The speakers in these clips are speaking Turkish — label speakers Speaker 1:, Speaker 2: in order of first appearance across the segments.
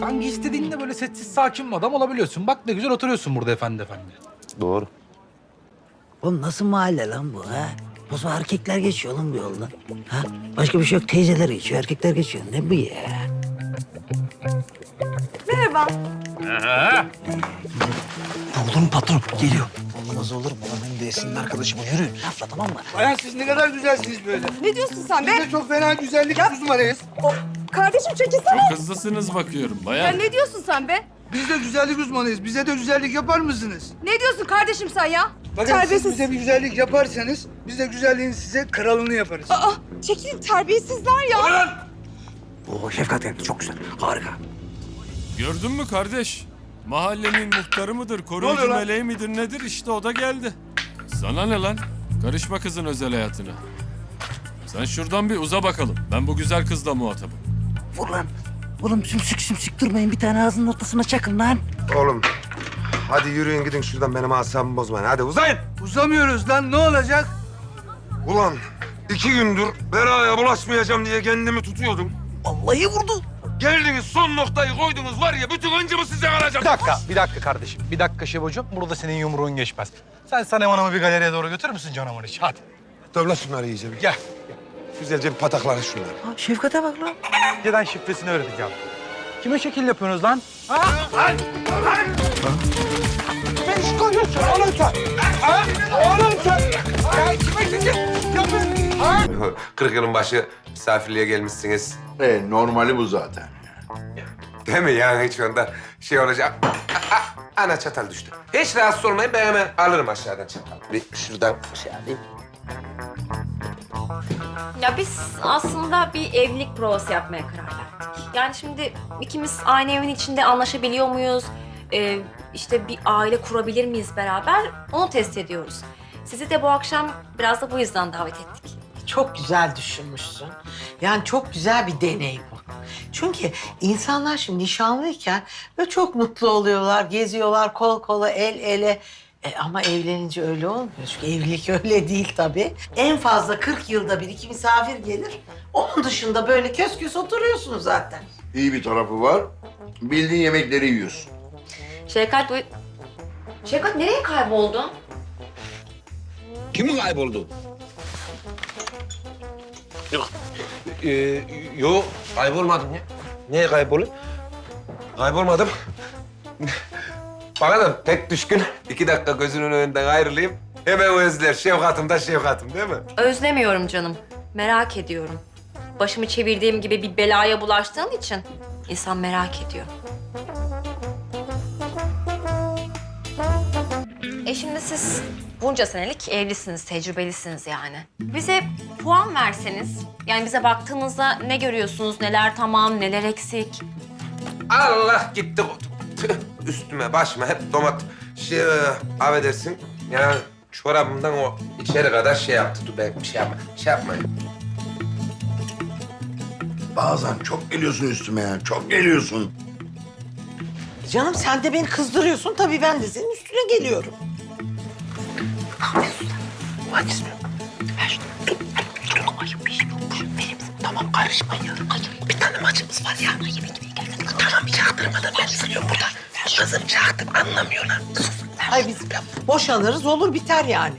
Speaker 1: Sanki istediğinde böyle sessiz sakin bir adam olabiliyorsun. Bak ne güzel oturuyorsun burada efendi efendi.
Speaker 2: Doğru.
Speaker 3: Oğlum nasıl mahalle lan bu ha? O zaman erkekler geçiyor lan bu yoldan. Ha? Başka bir şey yok. Teyzeler geçiyor, erkekler geçiyor. Ne bu ya?
Speaker 4: Merhaba.
Speaker 3: Olur mu patron? Geliyor. Olmaz olur mu? Lan hem de Esin'in arkadaşı bu. Yürü. Lafla tamam mı?
Speaker 5: Bayan siz ne kadar güzelsiniz böyle.
Speaker 4: Ne diyorsun sen
Speaker 5: Biz
Speaker 4: be?
Speaker 5: de çok fena güzellik uzmanıyız.
Speaker 4: O, kardeşim çekilsene.
Speaker 6: Hızlısınız bakıyorum
Speaker 4: Ya
Speaker 6: bayan.
Speaker 4: ne diyorsun sen be?
Speaker 5: Biz de güzellik uzmanıyız. Bize de güzellik yapar mısınız?
Speaker 4: Ne diyorsun kardeşim sen ya?
Speaker 5: Bakın siz
Speaker 4: Terbiyesiz.
Speaker 5: bize bir güzellik yaparsanız biz de güzelliğin size kralını yaparız.
Speaker 4: Aa, çekilin terbiyesizler ya.
Speaker 3: Oo Şefkat geldi. Çok güzel. Harika.
Speaker 6: Gördün mü kardeş? Mahallenin muhtarı mıdır,
Speaker 5: oluyor
Speaker 6: koruyucu
Speaker 5: lan?
Speaker 6: meleği midir nedir işte o da geldi. Sana ne lan? Karışma kızın özel hayatına. Sen şuradan bir uza bakalım. Ben bu güzel kızla muhatabım.
Speaker 3: Vur lan. Oğlum sümsük sümsük durmayın. Bir tane ağzının ortasına çakın lan.
Speaker 2: Oğlum hadi yürüyün gidin şuradan benim asabımı bozmayın. Hadi uzayın.
Speaker 5: Uzamıyoruz lan ne olacak?
Speaker 2: Ulan iki gündür belaya bulaşmayacağım diye kendimi tutuyordum.
Speaker 3: Vallahi vurdu.
Speaker 2: Geldiniz son noktayı koydunuz var ya bütün öncümü size kalacak.
Speaker 1: Bir dakika, bir dakika kardeşim. Bir dakika Şebocuğum. Burada senin yumruğun geçmez. Sen Sanem Hanım'ı bir galeriye doğru götürür müsün canavar için? Hadi.
Speaker 2: Dövle şunları iyice bir.
Speaker 1: Gel.
Speaker 2: Güzelce bir patakları şunları.
Speaker 3: Ha, Şefkat'e bak lan.
Speaker 1: Önceden şifresini öğreteceğim. Kime şekil yapıyorsunuz lan?
Speaker 2: Kırk yılın başı misafirliğe gelmişsiniz.
Speaker 7: E, normali bu zaten.
Speaker 2: Değil mi yani hiç onda şey olacak. Ana çatal düştü. Hiç rahatsız olmayın ben hemen alırım aşağıdan çatal. Bir şuradan şey alayım.
Speaker 8: Ya biz aslında bir evlilik provası yapmaya karar verdik. Yani şimdi ikimiz aynı evin içinde anlaşabiliyor muyuz? Ee, işte bir aile kurabilir miyiz beraber? Onu test ediyoruz. Sizi de bu akşam biraz da bu yüzden davet ettik.
Speaker 9: Çok güzel düşünmüşsün. Yani çok güzel bir deney bu. Çünkü insanlar şimdi nişanlıyken böyle çok mutlu oluyorlar, geziyorlar kol kola, el ele. E ama evlenince öyle olmuyor. Çünkü evlilik öyle değil tabii. En fazla 40 yılda bir iki misafir gelir. Onun dışında böyle kös kös oturuyorsunuz zaten.
Speaker 7: İyi bir tarafı var. Bildiğin yemekleri yiyorsun.
Speaker 8: Şevkat bu... Şevkat nereye kayboldun?
Speaker 10: Kimin kayboldu?
Speaker 2: Ee, yo kaybolmadım ya. Niye kaybolayım? Kaybolmadım. Bana da pek düşkün. İki dakika gözünün önünden ayrılayım. Hemen özler. Şefkatım da şefkatım değil mi?
Speaker 8: Özlemiyorum canım. Merak ediyorum. Başımı çevirdiğim gibi bir belaya bulaştığın için insan merak ediyor. E şimdi siz bunca senelik evlisiniz, tecrübelisiniz yani. Bize puan verseniz, yani bize baktığınızda ne görüyorsunuz, neler tamam, neler eksik?
Speaker 2: Allah gitti. Üstüme başıma hep domat. Şey, e, affedersin. Yani çorabımdan o içeri kadar şey yaptı. Dur ben bir şey yapma. Şey yapmayın.
Speaker 7: Bazen çok geliyorsun üstüme ya. Çok geliyorsun.
Speaker 9: Canım sen de beni kızdırıyorsun. Tabii ben de senin üstüne geliyorum.
Speaker 3: Hadi. Ver şunu. Ayıp bir şey yokmuş. Benim. Tamam karışma ya. Hayır, bir tane macımız var ya. Yemek yemeye geldik. Tamam çaktırmadan ben istiyorum burada. Kızım çaktım anlamıyorlar.
Speaker 9: Ay biz boşanırız olur biter yani.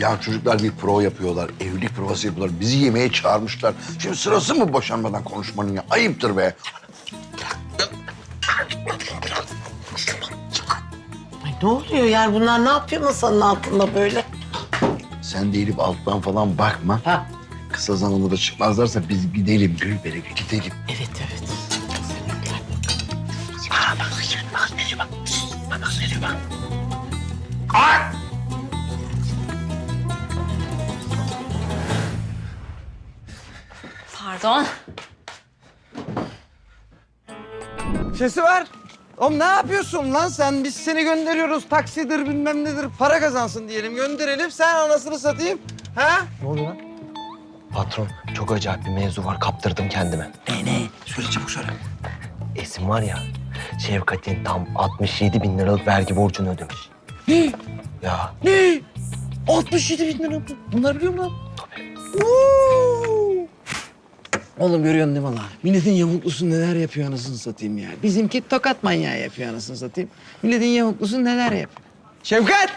Speaker 7: Ya çocuklar bir prova yapıyorlar. Evlilik provası yapıyorlar. Bizi yemeğe çağırmışlar. Şimdi sırası mı boşanmadan konuşmanın ya? Ayıptır be.
Speaker 9: Ay ne oluyor yani bunlar ne yapıyor masanın altında böyle?
Speaker 7: Sen de elip alttan falan bakma.
Speaker 9: Ha.
Speaker 7: Kısa zamanda da çıkmazlarsa biz gidelim Gülber'e gidelim.
Speaker 9: Evet evet.
Speaker 3: Nereye bak.
Speaker 8: Pardon.
Speaker 5: Sesi var. Oğlum ne yapıyorsun lan sen? Biz seni gönderiyoruz. Taksidir bilmem nedir. Para kazansın diyelim. Gönderelim. Sen anasını satayım. Ha?
Speaker 10: Patron çok acayip bir mevzu var kaptırdım kendime.
Speaker 3: Ne ne? Söyle çabuk söyle.
Speaker 10: Esin var ya Şevkat'in tam 67 bin liralık vergi borcunu ödemiş. Ne? Ya
Speaker 3: Ne? 67 bin lira bu. Bunlar biliyor musun?
Speaker 11: Oğlum görüyorsun değil mi lan? Milletin yamuklusu neler yapıyor anasını satayım ya. Bizimki tokat manyağı yapıyor anasını satayım. Milletin yamuklusu neler yapıyor. Şevkat!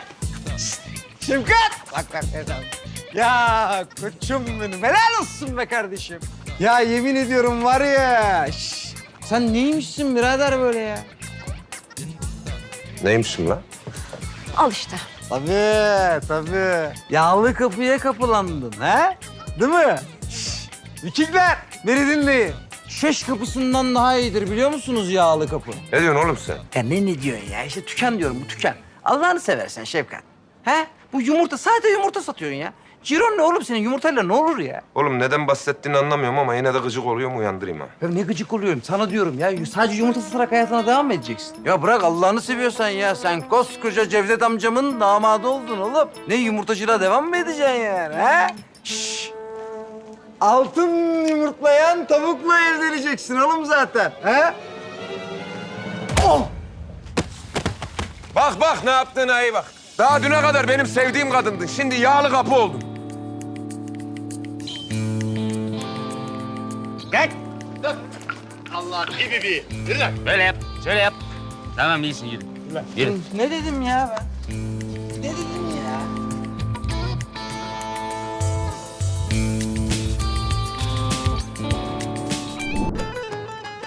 Speaker 11: Şşt! Şevkat! Bak bak Erdal. Ya koçum benim. Helal olsun be kardeşim. Ya yemin ediyorum var ya. şş, sen neymişsin birader böyle ya?
Speaker 2: Neymişim lan?
Speaker 8: Al işte.
Speaker 11: Tabii, tabii. Yağlı kapıya kapılandın ha? Değil mi? Şşş, Vikingler, beni dinleyin. Şeş kapısından daha iyidir biliyor musunuz yağlı kapı?
Speaker 2: Ne diyorsun oğlum sen?
Speaker 11: Ya ne ne diyorsun ya? İşte tüken diyorum bu tüken. Allah'ını seversen Şefkat. He? Bu yumurta, sadece yumurta satıyorsun ya. Ciron ne oğlum senin yumurtayla ne olur ya?
Speaker 2: Oğlum neden bahsettiğini anlamıyorum ama yine de gıcık oluyorum uyandırayım ha.
Speaker 11: Ya ne gıcık oluyorum sana diyorum ya. Sadece yumurta satarak hayatına devam mı edeceksin? Ya bırak Allah'ını seviyorsan ya. Sen koskoca Cevdet amcamın damadı oldun oğlum. Ne yumurtacılığa devam mı edeceksin yani ha? Şşş. Altın yumurtlayan tavukla evleneceksin oğlum zaten. ha? Oh!
Speaker 2: Bak bak ne yaptığına iyi bak. Daha düne kadar benim sevdiğim kadındın. Şimdi yağlı kapı oldun.
Speaker 10: Böyle yap, şöyle yap. Tamam iyisin yürü. Yürü.
Speaker 11: Ne dedim ya ben? Ne dedim ya?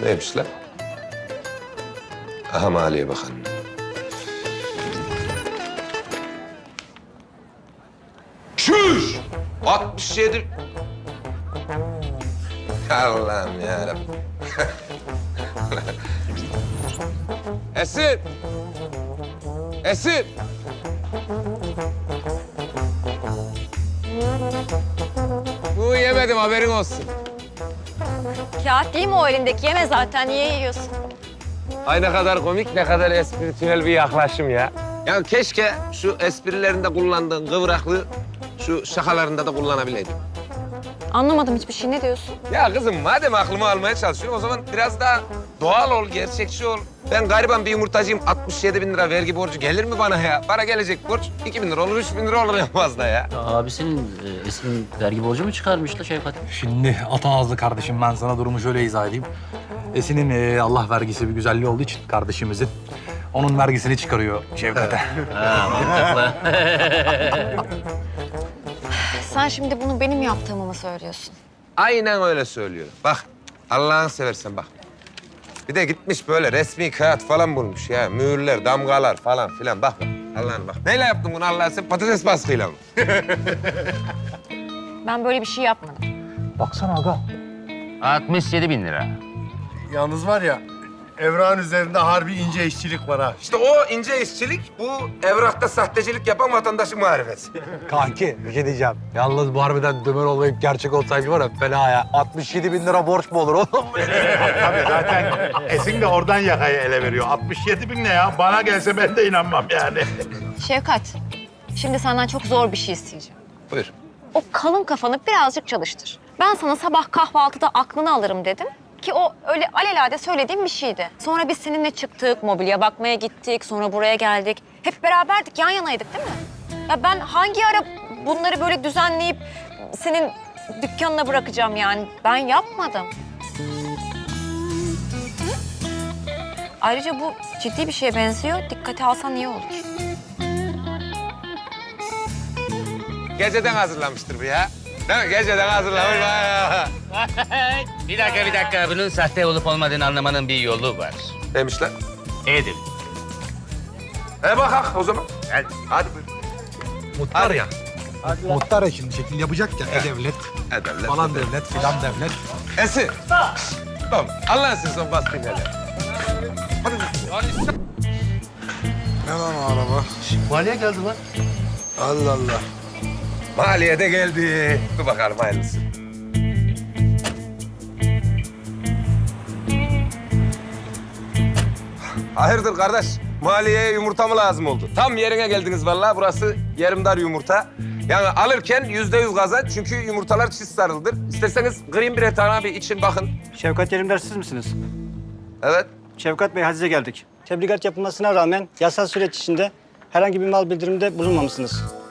Speaker 2: Neymiş lan? Aha Maliye Bakanı. Çüş! 67... Allah'ım yarabbim. Esin! Esin! Bu yemedim haberin olsun.
Speaker 8: Kağıt değil mi o elindeki? Yeme zaten. Niye yiyorsun?
Speaker 2: Ay ne kadar komik, ne kadar espritüel bir yaklaşım ya. Ya keşke şu esprilerinde kullandığın kıvraklığı şu şakalarında da kullanabileydin.
Speaker 8: Anlamadım hiçbir şey. Ne diyorsun?
Speaker 2: Ya kızım madem aklımı almaya çalışıyorsun o zaman biraz daha doğal ol, gerçekçi ol. Ben gariban bir yumurtacıyım. 67 bin lira vergi borcu gelir mi bana ya? Para gelecek borç 2 bin lira olur, 3 bin lira olur en fazla ya.
Speaker 10: Abisinin e, Esin vergi borcu mu çıkarmış da Şevkat?
Speaker 1: Şimdi ata ağızlı kardeşim ben sana durumu şöyle izah edeyim. Esin'in e, Allah vergisi bir güzelliği olduğu için kardeşimizin onun vergisini çıkarıyor Şevkat'e.
Speaker 10: Ha, mantıklı.
Speaker 8: Sen şimdi bunu benim yaptığımı mı söylüyorsun?
Speaker 2: Aynen öyle söylüyor. Bak Allah'ını seversen bak. Bir de gitmiş böyle resmi kağıt falan bulmuş ya. Mühürler, damgalar falan filan. Bak bak. Allah'ını bak. Neyle yaptın bunu Allah'ını sen patates baskıyla mı?
Speaker 8: Ben böyle bir şey yapmadım.
Speaker 1: Baksana aga.
Speaker 10: 67 bin lira.
Speaker 12: Yalnız var ya, Evrağın üzerinde harbi ince işçilik var ha.
Speaker 2: İşte o ince işçilik bu evrakta sahtecilik yapan vatandaşın marifeti.
Speaker 1: Kanki bir şey diyeceğim. Yalnız bu harbiden dömer olmayıp gerçek olsaydı var ya fena ya. 67 bin lira borç mu olur oğlum?
Speaker 12: Tabii zaten Esin de oradan yakayı ele veriyor. 67 bin ne ya? Bana gelse ben de inanmam yani.
Speaker 8: Şevkat, şimdi senden çok zor bir şey isteyeceğim.
Speaker 2: Buyur.
Speaker 8: O kalın kafanı birazcık çalıştır. Ben sana sabah kahvaltıda aklını alırım dedim. Ki o öyle alelade söylediğim bir şeydi. Sonra biz seninle çıktık, mobilya bakmaya gittik, sonra buraya geldik. Hep beraberdik, yan yanaydık değil mi? Ya ben hangi ara bunları böyle düzenleyip senin dükkanına bırakacağım yani? Ben yapmadım. Ayrıca bu ciddi bir şeye benziyor. Dikkate alsan iyi olur.
Speaker 2: Geceden hazırlanmıştır bu ya. Değil mi? Geceden hazırlamış.
Speaker 10: bir dakika bir dakika. Bunun sahte olup olmadığını anlamanın bir yolu var.
Speaker 2: Demişler.
Speaker 10: Edil.
Speaker 2: E bakak o zaman.
Speaker 10: Hadi.
Speaker 2: Hadi buyur.
Speaker 1: Muhtar ya. Muhtar ya şimdi şekil yapacak ya. E-Devlet
Speaker 2: E devlet.
Speaker 1: falan devlet filan devlet.
Speaker 2: Esin. Tamam. Allah'ın sizin bastın hele.
Speaker 12: Ne lan o araba?
Speaker 10: Maliye geldi lan.
Speaker 12: Allah Allah.
Speaker 2: Maliye de geldi. Dur bakalım hayırlısı. Hayırdır kardeş? Maliyeye yumurta mı lazım oldu? Tam yerine geldiniz vallahi. Burası yarımdar yumurta. Yani alırken yüzde yüz kazanç çünkü yumurtalar çift sarılıdır. İsterseniz green bir tane bir için bakın.
Speaker 13: Şevkat Yerimdar siz misiniz?
Speaker 2: Evet.
Speaker 13: Şevkat Bey hacize geldik. Tebligat yapılmasına rağmen yasal süreç içinde herhangi bir mal bildiriminde bulunmamışsınız.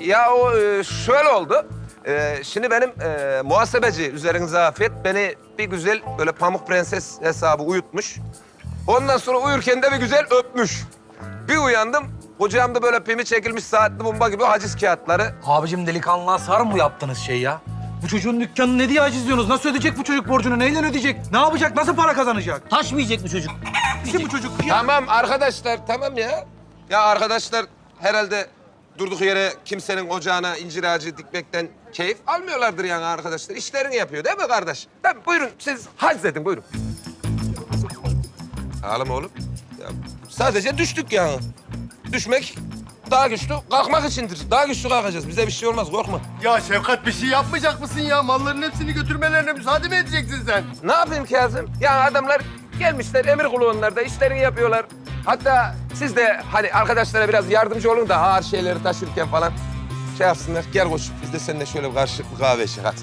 Speaker 2: Ya o e, şöyle oldu. Ee, şimdi benim e, muhasebeci üzerinize afiyet beni bir güzel böyle pamuk prenses hesabı uyutmuş. Ondan sonra uyurken de bir güzel öpmüş. Bir uyandım, kucağımda böyle pimi çekilmiş saatli bomba gibi haciz kağıtları.
Speaker 1: Abicim delikanlığa sar mı yaptınız şey ya? Bu çocuğun dükkanını ne diye aciz diyorsunuz? Nasıl ödeyecek bu çocuk borcunu? Neyle ödeyecek? Ne yapacak? Nasıl para kazanacak?
Speaker 13: Taş mı yiyecek bu çocuk?
Speaker 1: Kim bu çocuk? Ya.
Speaker 2: Tamam arkadaşlar, tamam ya. Ya arkadaşlar herhalde durduk yere kimsenin ocağına incir ağacı dikmekten keyif almıyorlardır yani arkadaşlar. İşlerini yapıyor değil mi kardeş? Tamam buyurun siz haczedin buyurun. Ağlama oğlum. Ya, sadece düştük yani. Düşmek daha güçlü kalkmak içindir. Daha güçlü kalkacağız. Bize bir şey olmaz korkma.
Speaker 12: Ya Şevkat bir şey yapmayacak mısın ya? Malların hepsini götürmelerine müsaade mi edeceksin sen?
Speaker 2: Ne yapayım Kazım? Ya adamlar gelmişler emir kulu onlar da işlerini yapıyorlar. Hatta siz de hani arkadaşlara biraz yardımcı olun da ağır şeyleri taşırken falan şey yapsınlar. Gel koş biz de seninle şöyle bir karşılıklı kahve içelim hadi.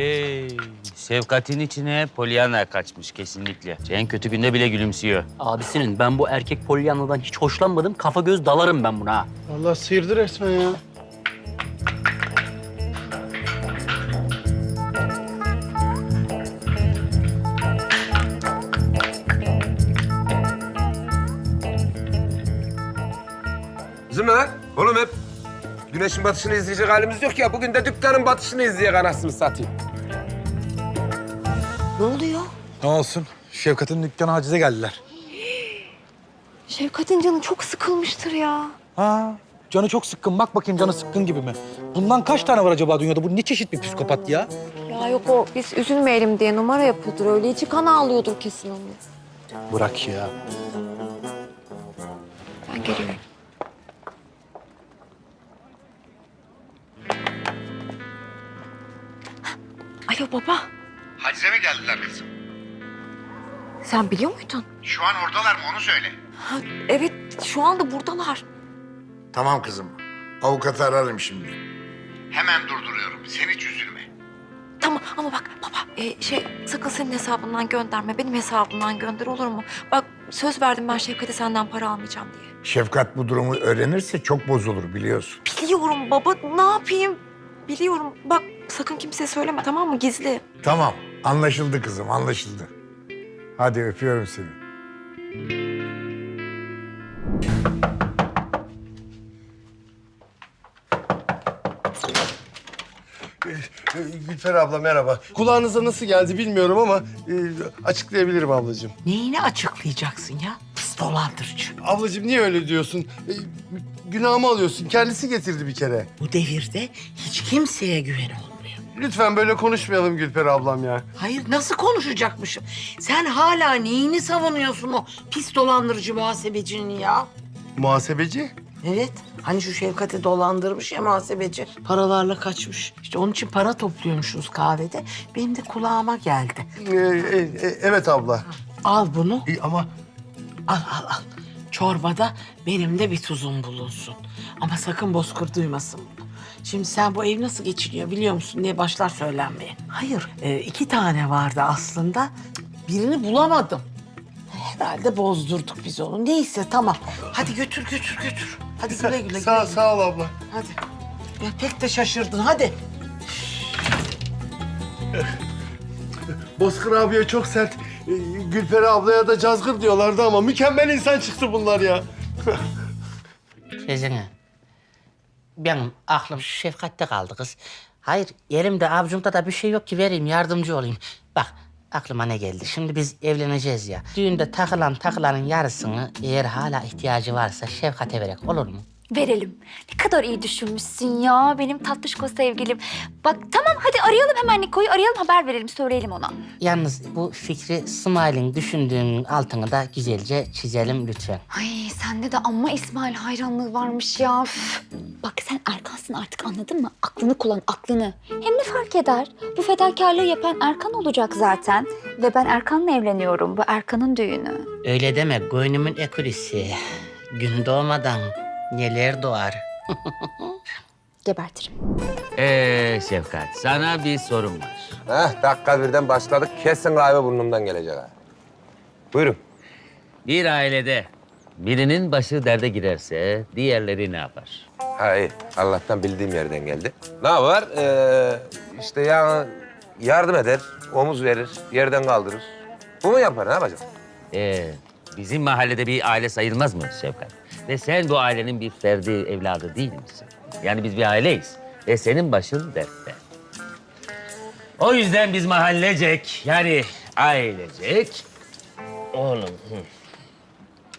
Speaker 14: Ee, Şefkat'in içine Pollyanna kaçmış kesinlikle. En kötü günde bile gülümsüyor.
Speaker 13: Abisinin ben bu erkek polyanladan hiç hoşlanmadım. Kafa göz dalarım ben buna. ha.
Speaker 12: Allah sıyırdı resmen ya.
Speaker 2: Güneşin batışını izleyecek halimiz yok ya. Bugün de dükkanın batışını izleyecek anasını satayım.
Speaker 8: Ne oluyor?
Speaker 1: Ne olsun? Şevkat'ın dükkanı hacize geldiler.
Speaker 8: Şevkat'in canı çok sıkılmıştır ya.
Speaker 1: Ha, canı çok sıkkın. Bak bakayım canı sıkkın gibi mi? Bundan kaç tane var acaba dünyada? Bu ne çeşit bir psikopat ya?
Speaker 8: Ya yok o biz üzülmeyelim diye numara yapıyordur öyle. içi kan ağlıyordur kesin onu.
Speaker 1: Bırak ya.
Speaker 8: Ben geliyorum. Baba.
Speaker 12: Hacize mi geldiler kızım?
Speaker 8: Sen biliyor muydun?
Speaker 12: Şu an oradalar mı onu söyle.
Speaker 8: Ha, evet şu anda buradalar.
Speaker 12: Tamam kızım. Avukatı ararım şimdi. Hemen durduruyorum. Sen hiç üzülme.
Speaker 8: Tamam ama bak baba e, şey sakın senin hesabından gönderme. Benim hesabımdan gönder olur mu? Bak söz verdim ben Şevkat'e senden para almayacağım diye.
Speaker 12: Şefkat bu durumu öğrenirse çok bozulur biliyorsun.
Speaker 8: Biliyorum baba ne yapayım? Biliyorum bak sakın kimseye söyleme tamam mı gizli.
Speaker 12: Tamam. Anlaşıldı kızım anlaşıldı. Hadi öpüyorum seni.
Speaker 15: Gülfer abla merhaba. Kulağınıza nasıl geldi bilmiyorum ama e, açıklayabilirim ablacığım.
Speaker 9: Neyini açıklayacaksın ya? Pis dolandırıcı.
Speaker 15: Ablacığım niye öyle diyorsun? E, günahımı alıyorsun. Kendisi getirdi bir kere.
Speaker 9: Bu devirde hiç kimseye güven olmuyor.
Speaker 15: Lütfen böyle konuşmayalım Gülfer ablam ya.
Speaker 9: Hayır nasıl konuşacakmışım? Sen hala neyini savunuyorsun o pis dolandırıcı muhasebecinin ya?
Speaker 15: Muhasebeci?
Speaker 9: Evet. Hani şu Şevkat'i dolandırmış ya muhasebeci. Paralarla kaçmış. İşte onun için para topluyormuşuz kahvede. Benim de kulağıma geldi.
Speaker 15: E, e, e, evet abla.
Speaker 9: Al bunu.
Speaker 15: E, ama
Speaker 9: Al al al. Çorbada benim de bir tuzum bulunsun. Ama sakın bozkır duymasın. Şimdi sen bu ev nasıl geçiniyor biliyor musun diye başlar söylenmeye. Hayır, e, iki tane vardı aslında. Birini bulamadım. Herhalde bozdurduk biz onu. Neyse tamam. Hadi götür götür götür. Hadi güle güle.
Speaker 15: sağ,
Speaker 9: güle
Speaker 15: sağ ol abla.
Speaker 9: Hadi. Ya pek de şaşırdın hadi.
Speaker 15: Bozkır abiye çok sert. E, Gülfer ablaya da cazgır diyorlardı ama mükemmel insan çıktı bunlar ya.
Speaker 16: Teyzene. Benim aklım şefkatte kaldı kız. Hayır, elimde avucumda da bir şey yok ki vereyim, yardımcı olayım. Bak, aklıma ne geldi? Şimdi biz evleneceğiz ya. Düğünde takılan takılanın yarısını eğer hala ihtiyacı varsa Şefkat'e verek olur mu?
Speaker 17: Verelim. Ne kadar iyi düşünmüşsün ya benim tatlışko sevgilim. Bak tamam hadi arayalım hemen Niko'yu arayalım haber verelim söyleyelim ona.
Speaker 16: Yalnız bu fikri Smile'in düşündüğünün altını da güzelce çizelim lütfen.
Speaker 17: Ay sende de amma İsmail hayranlığı varmış ya. Üf. Bak sen Erkan'sın artık anladın mı? Aklını kullan aklını. Hem ne fark eder? Bu fedakarlığı yapan Erkan olacak zaten. Ve ben Erkan'la evleniyorum. Bu Erkan'ın düğünü.
Speaker 16: Öyle deme, gönlümün ekurisi. Gün doğmadan neler doğar.
Speaker 17: Gebertirim.
Speaker 14: Ee Şefkat, sana bir sorum var.
Speaker 2: Heh dakika birden başladık. Kesin kahve burnumdan gelecek ha. Buyurun.
Speaker 14: Bir ailede birinin başı derde girerse diğerleri ne yapar?
Speaker 2: Ha iyi. Allah'tan bildiğim yerden geldi. Ne var? Ee, işte ya yardım eder, omuz verir, yerden kaldırır. Bu mu yapar? Ne yapacak?
Speaker 14: Ee, bizim mahallede bir aile sayılmaz mı Şevkat? Ve sen bu ailenin bir ferdi evladı değil misin? Yani biz bir aileyiz. Ve senin başın dertte. O yüzden biz mahallecek, yani ailecek... Oğlum, hı.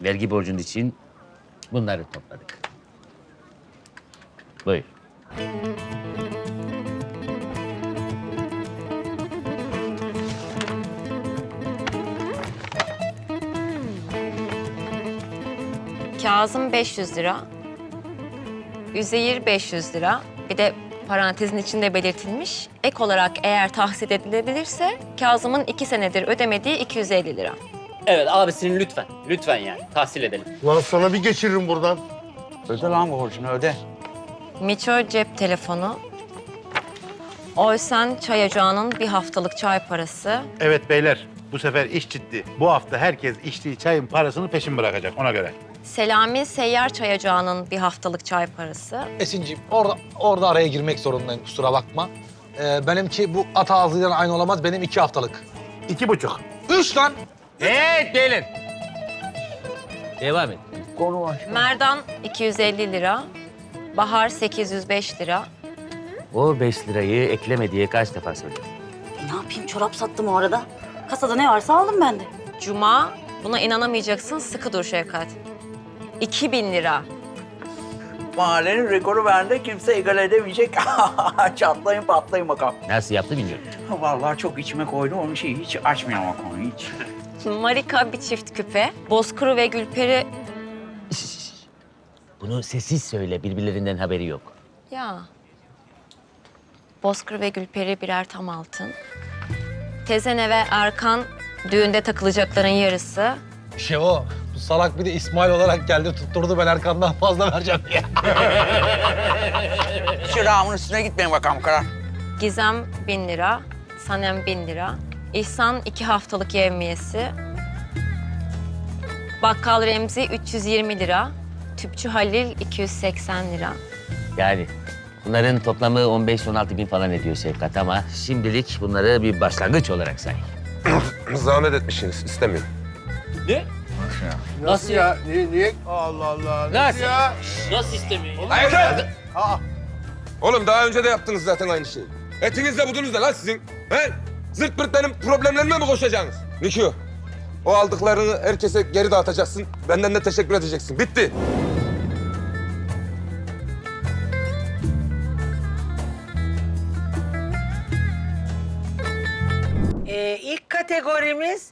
Speaker 14: vergi borcun için bunları topladık. Buyur.
Speaker 8: Kazım 500 lira. Üzeyir 500 lira. Bir de parantezin içinde belirtilmiş. Ek olarak eğer tahsil edilebilirse Kazım'ın iki senedir ödemediği 250 lira.
Speaker 13: Evet abisinin lütfen. Lütfen yani. Tahsil edelim.
Speaker 15: Lan sana bir geçiririm buradan.
Speaker 11: Öde lan borcunu öde.
Speaker 8: Miço cep telefonu. Oysen çay ocağının bir haftalık çay parası.
Speaker 12: Evet beyler, bu sefer iş ciddi. Bu hafta herkes içtiği çayın parasını peşin bırakacak ona göre.
Speaker 8: Selami seyyar çay ocağının bir haftalık çay parası.
Speaker 1: Esin'ciğim orada, orada araya girmek zorundayım kusura bakma. Ee, benimki bu at ağzıyla aynı olamaz. Benim iki haftalık.
Speaker 12: İki buçuk.
Speaker 1: Üç lan.
Speaker 14: Evet gelin. Devam et.
Speaker 8: Merdan 250 lira. Bahar 805 lira.
Speaker 14: O beş lirayı ekleme diye kaç defa söyledim?
Speaker 16: Ne yapayım çorap sattım o arada. Kasada ne varsa aldım ben de.
Speaker 8: Cuma, buna inanamayacaksın, sıkı dur Şevkat. 2000 lira.
Speaker 11: Mahallenin rekoru bende kimse egal edemeyecek. Çatlayın patlayın bakalım.
Speaker 14: Nasıl yaptı bilmiyorum.
Speaker 11: Vallahi çok içime koydu onun şeyi hiç açmıyorum o konuyu hiç.
Speaker 8: Marika bir çift küpe. Bozkuru ve Gülperi...
Speaker 14: Bunu sessiz söyle, birbirlerinden haberi yok.
Speaker 8: Ya. Bozkır ve Gülperi birer tam altın. Tezene ve Erkan düğünde takılacakların yarısı.
Speaker 1: Şey o, bu salak bir de İsmail olarak geldi tutturdu ben Erkan'dan fazla vereceğim diye.
Speaker 11: Şırağımın üstüne gitmeyin bakalım karar.
Speaker 8: Gizem bin lira. Sanem bin lira. İhsan iki haftalık yevmiyesi. Bakkal Remzi 320 lira. Tüpçü Halil 280 lira.
Speaker 14: Yani bunların toplamı 15-16 bin falan ediyor Şevkat ama şimdilik bunları bir başlangıç olarak say.
Speaker 2: Zahmet etmişsiniz, istemiyorum.
Speaker 13: Ne?
Speaker 15: Nasıl ya? Niye? niye? Allah Allah.
Speaker 13: Nasıl?
Speaker 15: ya?
Speaker 13: Nasıl istemiyor?
Speaker 2: Hayır!
Speaker 15: Aa,
Speaker 2: Oğlum daha önce de yaptınız zaten aynı şeyi. Etinizle budunuz da lan sizin. He? Zırt pırt benim problemlerime mi koşacaksınız? Nikio, o aldıklarını herkese geri dağıtacaksın. Benden de teşekkür edeceksin. Bitti.
Speaker 9: Ee, ilk kategorimiz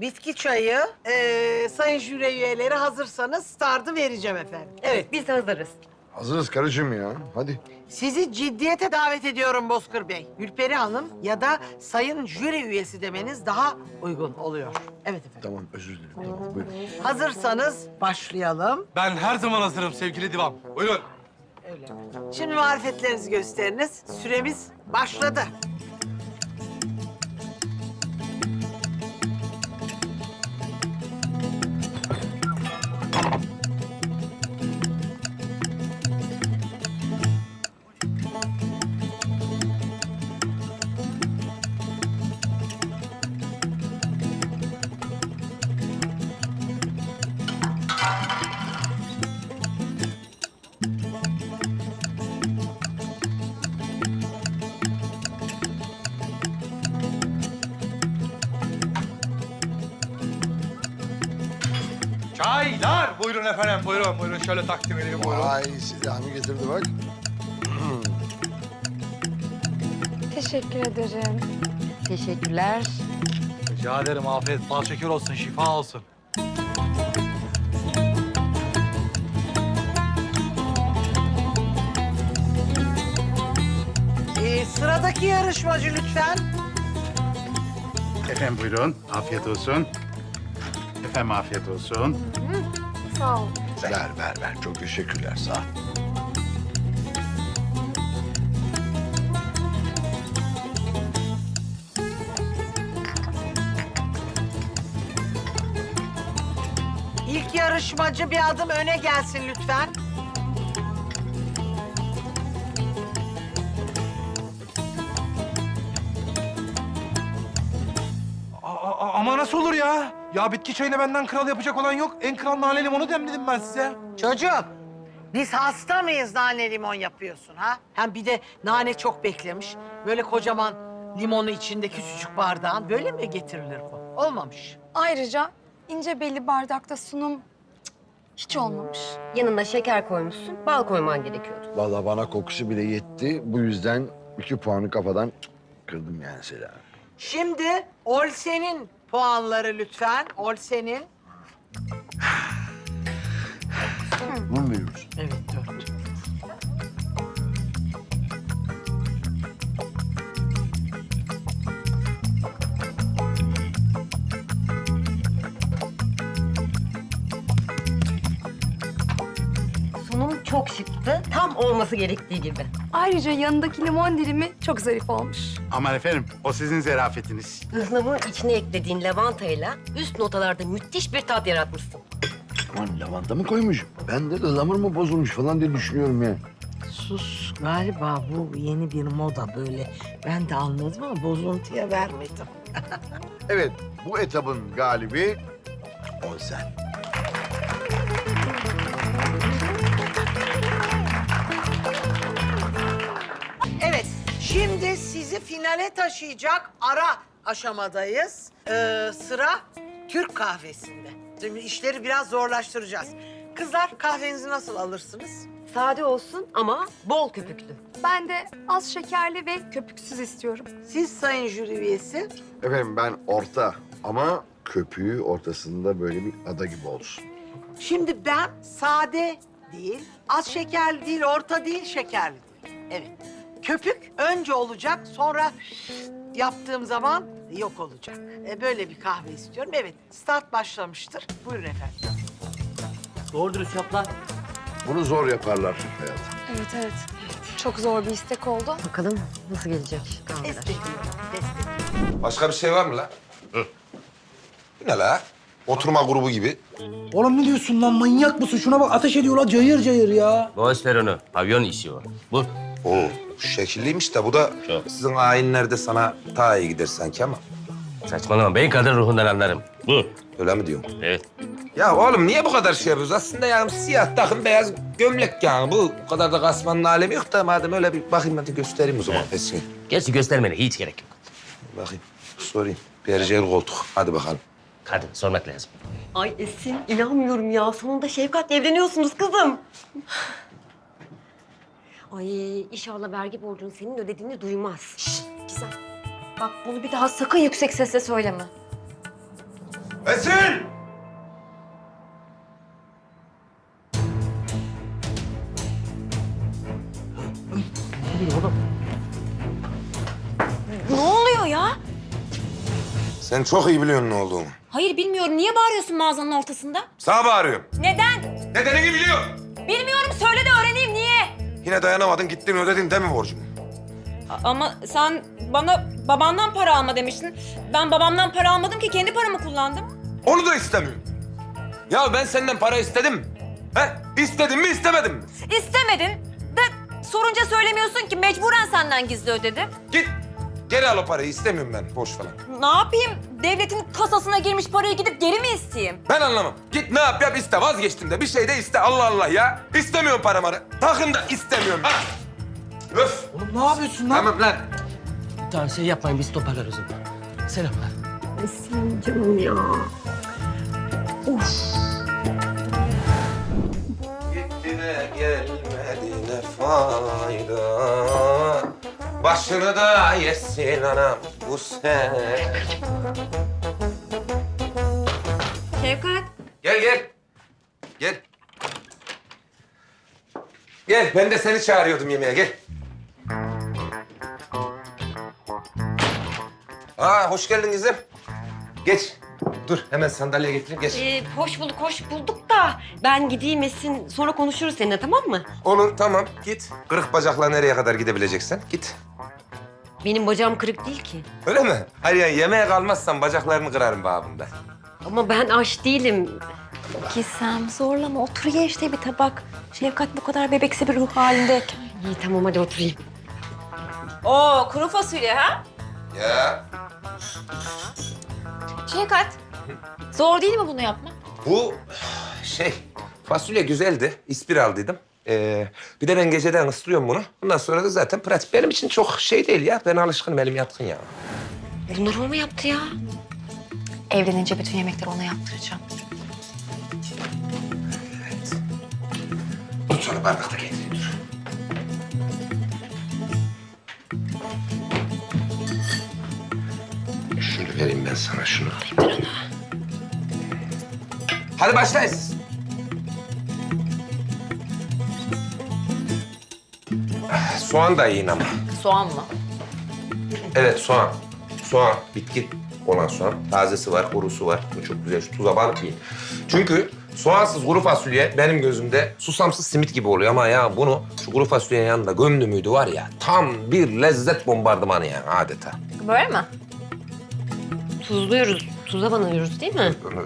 Speaker 9: bitki çayı. Ee, sayın jüri üyeleri hazırsanız startı vereceğim efendim. Evet.
Speaker 8: Biz hazırız.
Speaker 7: Hazırız karıcığım ya. Hadi.
Speaker 9: Sizi ciddiyete davet ediyorum Bozkır Bey. Gülperi Hanım ya da sayın jüri üyesi demeniz daha uygun oluyor. Evet efendim.
Speaker 7: Tamam özür dilerim. Tamam buyurun.
Speaker 9: Hazırsanız başlayalım.
Speaker 1: Ben her zaman hazırım sevgili divam. Buyurun.
Speaker 9: Öyle. Şimdi marifetlerinizi gösteriniz. Süremiz başladı.
Speaker 1: Şöyle takdim edeyim, buyurun.
Speaker 7: Ay Selami getirdi bak.
Speaker 17: Teşekkür ederim.
Speaker 8: Teşekkürler.
Speaker 1: Rica ederim, afiyet, bal şeker olsun, şifa olsun.
Speaker 9: Ee, sıradaki yarışmacı lütfen.
Speaker 12: Efendim buyurun, afiyet olsun. Efendim afiyet olsun.
Speaker 17: Sağ ol.
Speaker 7: Ver. Ver, ver, ver. Çok teşekkürler. Sağ ol.
Speaker 9: İlk yarışmacı bir adım öne gelsin lütfen.
Speaker 1: Ama nasıl olur ya? Ya bitki çayını benden kral yapacak olan yok. En kral nane limonu demledim ben size.
Speaker 9: Çocuğum, biz hasta mıyız nane limon yapıyorsun ha? Hem bir de nane çok beklemiş. Böyle kocaman limonu içinde küçücük bardağın böyle mi getirilir bu? Olmamış.
Speaker 4: Ayrıca ince belli bardakta sunum cık, hiç olmamış.
Speaker 8: Yanına şeker koymuşsun, bal koyman gerekiyordu.
Speaker 7: Vallahi bana kokusu bile yetti. Bu yüzden iki puanı kafadan kırdım yani Sela.
Speaker 9: Şimdi Olsen'in puanları lütfen. Olsen'in.
Speaker 7: Bunu
Speaker 8: çok şıktı, tam olması gerektiği gibi.
Speaker 4: Ayrıca yanındaki limon dilimi çok zarif olmuş.
Speaker 12: Aman efendim o sizin zerafetiniz.
Speaker 8: Ihlamurun içine eklediğin lavantayla üst notalarda müthiş bir tat yaratmışsın.
Speaker 7: Aman lavanta mı koymuş? Ben de ıhlamur mu bozulmuş falan diye düşünüyorum ya.
Speaker 9: Sus. Galiba bu yeni bir moda böyle. Ben de anladım ama bozuntuya vermedim.
Speaker 7: Evet, bu etabın galibi Olsen.
Speaker 9: Şimdi sizi finale taşıyacak ara aşamadayız. Ee, sıra Türk kahvesinde. Şimdi işleri biraz zorlaştıracağız. Kızlar kahvenizi nasıl alırsınız?
Speaker 8: Sade olsun ama bol köpüklü.
Speaker 4: Ben de az şekerli ve köpüksüz istiyorum.
Speaker 9: Siz sayın jüri üyesi.
Speaker 7: Efendim ben orta ama köpüğü ortasında böyle bir ada gibi olsun.
Speaker 9: Şimdi ben sade değil, az şekerli değil, orta değil, şekerli değil. Evet. Köpük önce olacak, sonra yaptığım zaman yok olacak. E, böyle bir kahve istiyorum. Evet, start başlamıştır. Buyurun efendim.
Speaker 13: Doğru dürüst yap lan.
Speaker 7: Bunu zor yaparlar hayatım.
Speaker 4: Evet evet. Çok zor bir istek oldu.
Speaker 8: Bakalım nasıl gelecek kahveler.
Speaker 9: Destekliyorum, destekliyorum.
Speaker 2: Başka bir şey var mı la? Bu ne la? Oturma grubu gibi.
Speaker 13: Oğlum ne diyorsun lan manyak mısın? Şuna bak ateş ediyorlar cayır cayır ya.
Speaker 14: Boş ver onu. Pavyon işi o. Bu.
Speaker 2: Oo, şekilliymiş de bu da
Speaker 14: Çok.
Speaker 2: sizin ayinlerde sana daha iyi gider sanki ama.
Speaker 14: Saçmalama. Ben kadın ruhundan anlarım. Bu.
Speaker 2: Öyle mi diyorsun?
Speaker 14: Evet.
Speaker 2: Ya oğlum niye bu kadar şey yapıyoruz? Aslında yani siyah takım beyaz gömlek yani. Bu, bu kadar da kasmanın alemi yok da madem öyle bir bakayım hadi göstereyim o zaman pesini.
Speaker 14: Gerçi göstermene hiç gerek yok.
Speaker 2: Bakayım, sorayım. Berjer koltuk. Hadi bakalım.
Speaker 14: Kadın sormak lazım.
Speaker 8: Ay Esin inanmıyorum ya. Sonunda Şefkat'le evleniyorsunuz kızım. Ay inşallah vergi borcunu senin ödediğini duymaz. Şşt, güzel. Bak bunu bir daha sakın yüksek sesle söyleme.
Speaker 2: Esin!
Speaker 8: Ne oluyor ya?
Speaker 2: Sen çok iyi biliyorsun ne olduğunu.
Speaker 8: Hayır bilmiyorum. Niye bağırıyorsun mağazanın ortasında?
Speaker 2: Sana bağırıyorum.
Speaker 8: Neden?
Speaker 2: Nedenini biliyorum.
Speaker 8: Bilmiyorum. Söyle de öğreneyim niye?
Speaker 2: Yine dayanamadın gittin ödedin değil mi borcumu?
Speaker 8: Ama sen bana babandan para alma demiştin. Ben babamdan para almadım ki kendi paramı kullandım.
Speaker 2: Onu da istemiyorum. Ya ben senden para istedim. He? İstedim mi istemedim mi?
Speaker 8: İstemedin de sorunca söylemiyorsun ki mecburen senden gizli ödedim.
Speaker 2: Git. Geri al o parayı istemiyorum ben boş falan.
Speaker 8: Ne yapayım? Devletin kasasına girmiş parayı gidip geri mi isteyeyim?
Speaker 2: Ben anlamam. Git ne yap yap iste vazgeçtim de bir şey de iste Allah Allah ya. İstemiyorum paramarı. Takın da istemiyorum ha. Öf.
Speaker 13: Oğlum ne yapıyorsun lan?
Speaker 2: Tamam lan.
Speaker 13: Tamam şey yapmayın biz toparlarız onu. Selamlar.
Speaker 8: Esin canım ya.
Speaker 2: Gitti de gelmedi ne fayda. Başını da yesin anam bu sen.
Speaker 8: Şevkat.
Speaker 2: Gel gel. Gel. Gel ben de seni çağırıyordum yemeğe gel. Aa hoş geldin kızım. Geç. Dur hemen sandalye getireyim geç.
Speaker 8: Ee, hoş bulduk, hoş bulduk da ben gideyim Esin. Sonra konuşuruz seninle tamam mı?
Speaker 2: Olur tamam git. Kırık bacakla nereye kadar gidebileceksen git.
Speaker 8: Benim bacağım kırık değil ki.
Speaker 2: Öyle mi? Hayır yani yemeğe kalmazsan bacaklarını kırarım babımda.
Speaker 8: Ama ben aç değilim. Gizem zorlama otur ye işte bir tabak. Şefkat bu kadar bebeksi bir ruh halindeyken. İyi tamam hadi oturayım. Oo kuru fasulye ha?
Speaker 2: Ya
Speaker 8: Şevkat, zor değil mi bunu yapmak?
Speaker 2: Bu şey fasulye güzeldi. İspiraldıydım. Ee, bir de ben geceden ıslıyorum bunu. Ondan sonra da zaten pratik. Benim için çok şey değil ya. Ben alışkınım, elim yatkın ya.
Speaker 8: Bunları o mu yaptı ya? Evlenince bütün yemekleri ona yaptıracağım.
Speaker 2: Dur sonra bardakta getireyim dur. Şunu vereyim ben sana şunu. Hadi başlayın siz. Soğan da yiyin ama.
Speaker 8: Soğan mı?
Speaker 2: Evet soğan. Soğan, bitki olan soğan. Tazesi var, kurusu var. Bu çok güzel. Şu tuza banıp yiyin. Çünkü soğansız kuru fasulye benim gözümde susamsız simit gibi oluyor ama ya bunu şu kuru fasulyenin yanında gömdü müydü var ya tam bir lezzet bombardımanı yani adeta.
Speaker 8: Böyle mi?
Speaker 18: Tuzluyoruz. Tuza banıyoruz değil mi?
Speaker 2: Böyle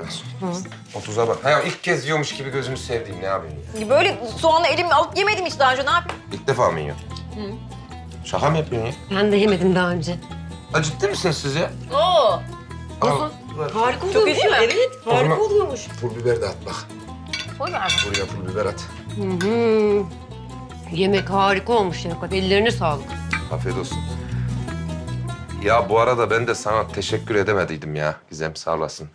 Speaker 2: O tuza bak. Ha, ilk kez yiyormuş gibi gözünü sevdiğim ne yapayım ya?
Speaker 8: Böyle soğanı elimle alıp yemedim hiç daha önce. Ne yapayım?
Speaker 2: İlk defa mı yiyorsun? Şaka mı yapıyorsun ya?
Speaker 18: Ben de yemedim daha önce.
Speaker 2: Ha, ciddi misiniz siz ya?
Speaker 8: Oo.
Speaker 2: Al.
Speaker 18: Harika
Speaker 8: Çok iyi değil mi?
Speaker 18: Evet, harika oluyormuş.
Speaker 2: Pul biber de at bak.
Speaker 8: Koy ver.
Speaker 2: Buraya pul biber at.
Speaker 18: Hı hı. Yemek harika olmuş Şevkat. Ellerine sağlık.
Speaker 2: Afiyet olsun. Ya bu arada ben de sana teşekkür edemediydim ya Gizem sağ olasın.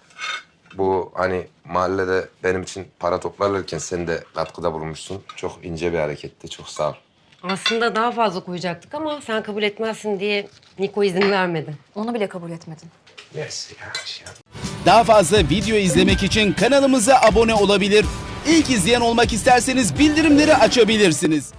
Speaker 2: Bu hani mahallede benim için para toplarlarken sen de katkıda bulunmuşsun. Çok ince bir hareketti. Çok sağ ol.
Speaker 18: Aslında daha fazla koyacaktık ama sen kabul etmezsin diye Niko izin vermedi.
Speaker 8: Onu bile kabul etmedin.
Speaker 2: Neyse ya. Şey
Speaker 19: Daha fazla video izlemek için kanalımıza abone olabilir. İlk izleyen olmak isterseniz bildirimleri açabilirsiniz.